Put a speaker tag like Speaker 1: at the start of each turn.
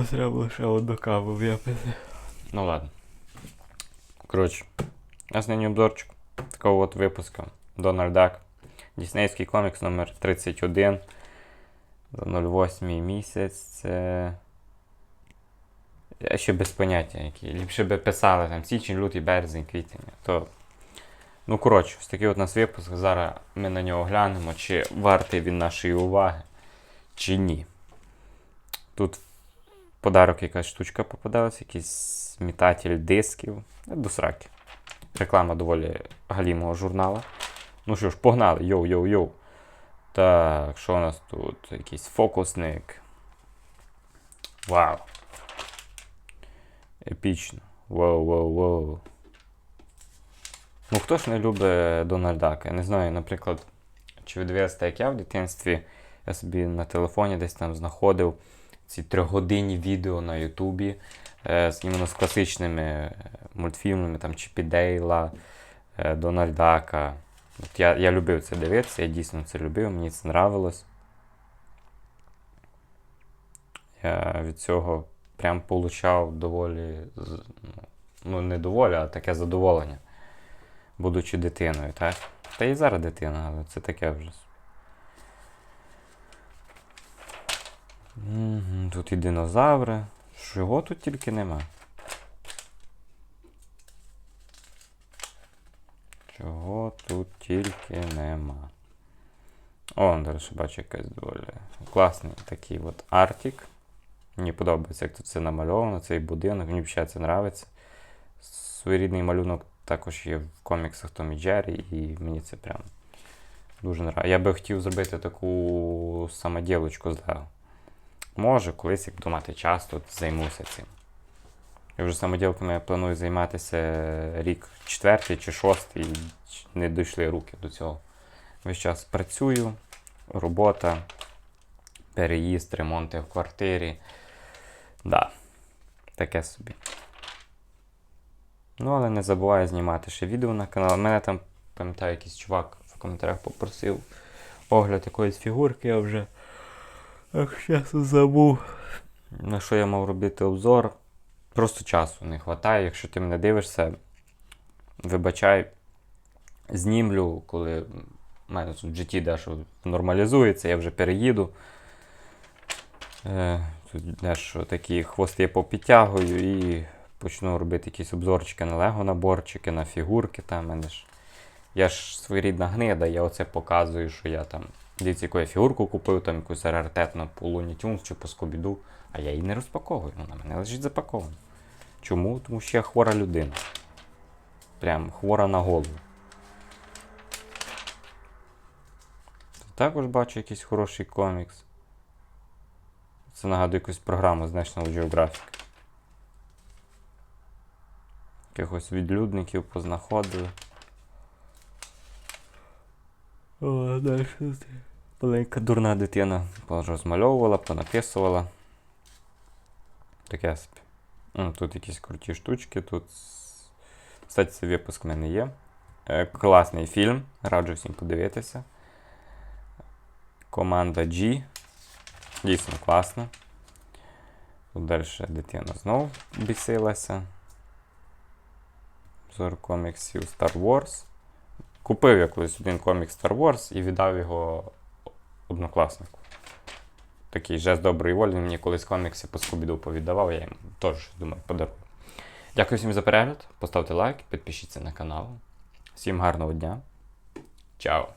Speaker 1: Треба лише одну каву випити. Ну ладно. Коротше, нині обзорчик такого от випуска. Дональд. Діснейський комікс номер 31 за 08 місяць. Це. Я ще без поняття які. Ліпше би писали там січень, лютий, березень, квітень. То... Ну, коротше, ось такий от нас випуск. Зараз ми на нього глянемо, чи вартий він нашої уваги, чи ні. Тут подарок якась штучка попадалась, якийсь метатель дисків. Е, До сраки. Реклама доволі галімого журнала. Ну що ж, погнали, йоу-йоу-йоу. Так, що у нас тут? Якийсь фокусник. Вау. Епічно. Воу-воу-воу. Ну, хто ж не любить Дональдака? Я не знаю, наприклад, чи ви як я в дитинстві, я собі на телефоні десь там знаходив ці трьохгодинні відео на Ютубі е, іменно з класичними е, мультфільмами, там Чіпі Дейла, е, Дональдака. От я, я любив це дивитися, я дійсно це любив, мені це нравилось. Я від цього прям получав доволі, ну не доволі, а таке задоволення, будучи дитиною, так? Та і зараз дитина, але це таке вже. Тут і динозаври. Чого тут тільки нема? Чого тут тільки нема? О, до речі, бачу якась доволі класний такий от артик. Мені подобається, як тут це намальовано, цей будинок, мені взагалі це подобається. Своєрідний малюнок також є в коміксах Том і Джері, і мені це прям дуже подобається. Я би хотів зробити таку самоділочку з Лего. Може, колись, як буду час, то займуся цим. Я вже самоділками планую займатися рік четвертий чи шостий, ч- не дійшли руки до цього. Весь час працюю, робота, переїзд, ремонти в квартирі. Да, таке собі. Ну, але не забуваю знімати ще відео на канал. Мене там, пам'ятаю, якийсь чувак в коментарях попросив огляд якоїсь фігурки, я вже ах, часу забув. На що я мав робити обзор? Просто часу не вистачає. Якщо ти мене дивишся, вибачай, знімлю, коли в мене тут житті дещо нормалізується, я вже переїду. Е, тут дещо такі хвости попідтягую і почну робити якісь обзорчики на лего наборчики, на фігурки. Там, я ж своєрідна гнида, я оце показую, що я там. Дивіться, яку я фігурку купив, там якусь раритетну по Looney Tunes чи по Скобіду, а я її не розпаковую, вона мене лежить запакована. Чому? Тому що я хвора людина. Прям хвора на голову. Також бачу якийсь хороший комікс. Це нагадує якусь програму з National Geographic. Якихось відлюдників познаходили. О, далі маленька дурна дитина розмальовувала, понаписувала. Таке собі. Ну, тут якісь круті штучки. Тут. Кстати, цей випуск в мене є. Е, класний фільм. Раджу всім подивитися. Команда G. Дійсно класно. Тут далі дитина знов бісилася. Обзор коміксів Star Wars. Купив я колись один комікс Star Wars і віддав його однокласнику. Такий жест доброї волі. Мені колись комікси по Скубіду повіддавав, я йому теж думаю, подарую. Дякую всім за перегляд. Поставте лайк, підпишіться на канал. Всім гарного дня. Чао!